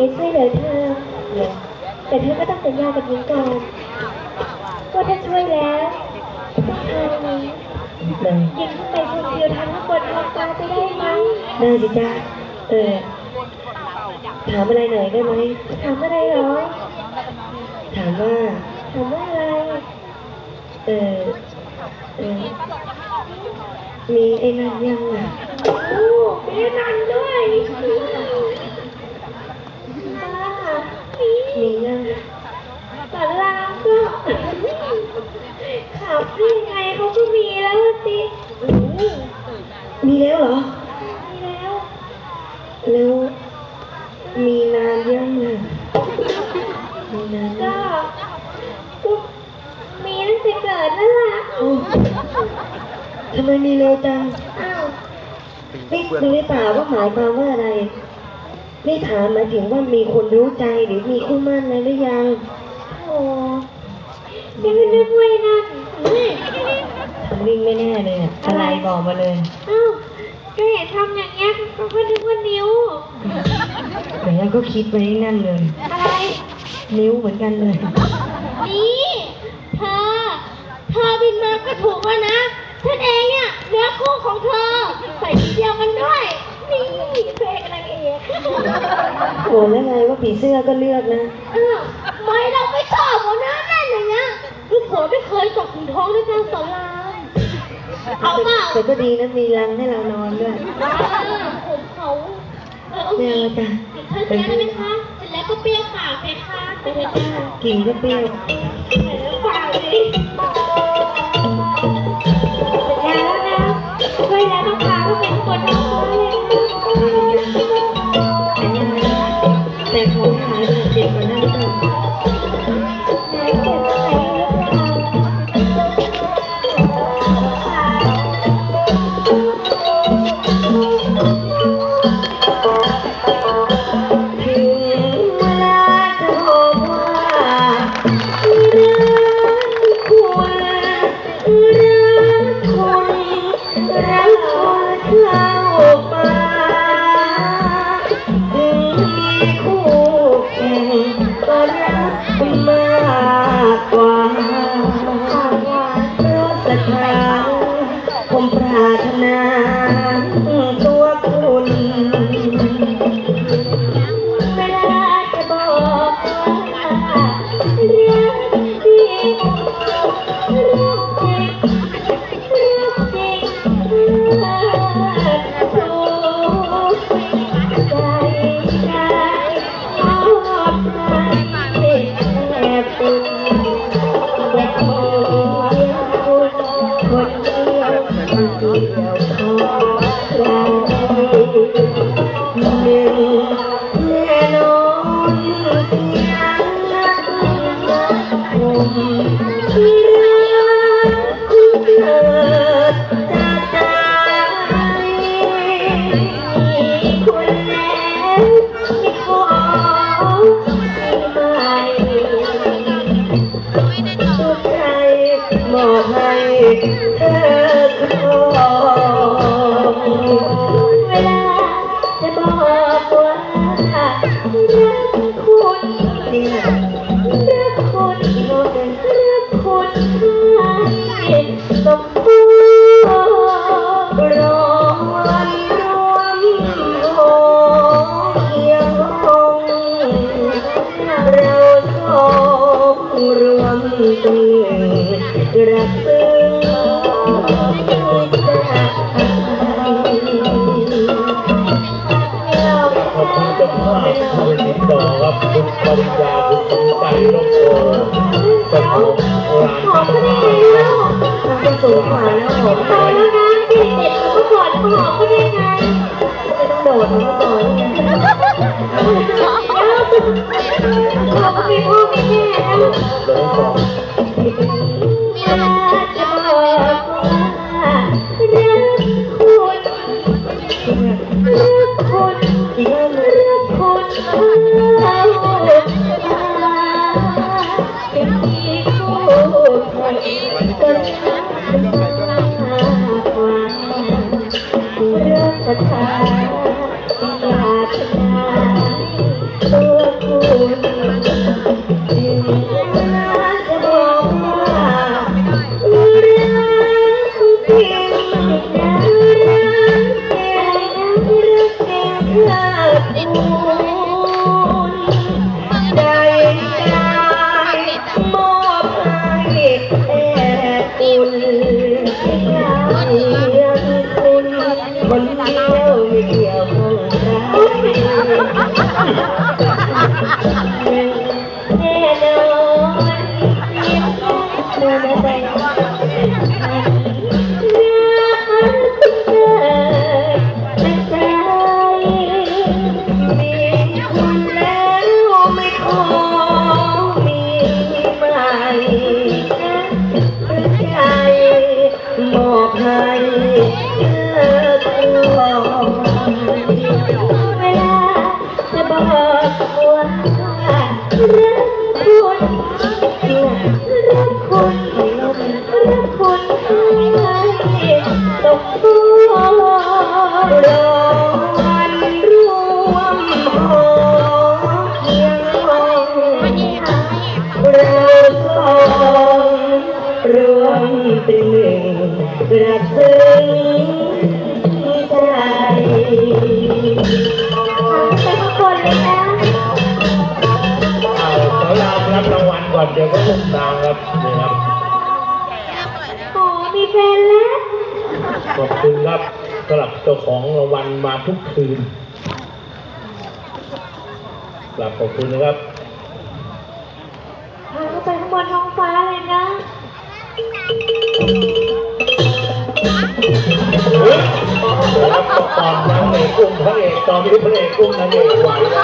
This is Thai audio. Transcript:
จะช่วยเหลือเธอแต่เธอก็ต้องสัญญากับหญิงก่อนว่าถ้าช่วยแล้วเธอหญิงได้ขึ้นไปคนเดียวทำให้คนมองตาไปได้ไหมได้สิจ้าเออถามอะไรหน่อยได้ไหมถามอะไรเหรอ ถามว่าถามว่าอะไร เออเออมีไอ้นั่นยังอะโอ้มีนันด้วยป้า มีมียังสารลามก็ขับได้ไงเขาก็มีแล้วสิอืมมีแล้วเหรอ มีแล้ว แล้วมีนานยังอะมีนานยัก็งก็มีตั้งแต่เกิดนั่นแหละโอ้ทำไมมีเร็วจัง อ้าวนี่ดูได้เปล่าว่าหมายความว่าอะไร นี่ถามหมายถึงว่ามีคนรู้ใจหรือมีคู่มั่นอะไรหรือยัง โอ้ยังไม่นึกไว้นั่นอุ้ยทำนิ่งไม่แน่เลยอะอะไรบอกมาเลยอ้าวก็เห็นทำอย่างเงี้ยก็ก็นึกว่านิ้ว แต่ยังก็คิดไว้นั่นเลย อะไร นิ้วเหมือนกันเลย นี่เธอ เธอบินมาก็ถูกแล้วนะฉันเองเนี่ยเนื้อคู่ของเธอ ใส่ชุดเดียวกันด้วย นี่เพลงนางเอกโอ้แล้วไงว่าผีเสื้อก็เลือกนะ อ้าวไม่เราไม่ชอบหัวหน้าแม่นอย่างเงี้ยลูกผัวไม่เคยตกถึงท้องด้วยการสอนรามเอาเปล่าแต่ก็ดีนะมีรังให้เรานอนด้วยอ่าผมเขาเออเอาไม่สิเอาจ้ะเธอจะได้ไหมคะเสร็จแล้วก็เปรี้ยวปากไปค่ะไปเลยจ้ากินก็เปรี้ยวไปแล้วปากเลยสัญญาแล้วนะช่วยแล้วต้องพาเขาเป็นคนน้อยเลยอัน รักซึ้งใจเราขอบคุณเจ้าภาพคุณติดต่อครับคุณปริญญาคุณสมใจร่มโพเป็นของร้านหอมก็ได้ไงเล่าเราจะสูงกว่าแล้วหอมตายแล้วนะเด็กเด็กๆเขาก่อนเขาหอมก็ได้ไงไม่ต้องโดดมาก่อนเนี่ยเราก็มีพ่อมีแม่นะเดินต่อเว ตกตัวรอวันรวมหอเคียงมองเราสองรวมเป็นหนึ่งรักซึ้งใจไปทุกคนเลยนะเอาขอลารับรางวัลก่อนเดี๋ยวก็ลุกตามครับนี่ครับโอ้มีแฟนแล้ว ขอบคุณครับสำหรับเจ้าของรางวัลมาทุกคืนกลับขอบคุณนะครับพาเขาไปข้างบนท้องฟ้าเลยนะเฮ้ยครับก่อนนางเอกอุ้มพระเอกตอนนี้พระเอกอุ้มนางเอกไหวไร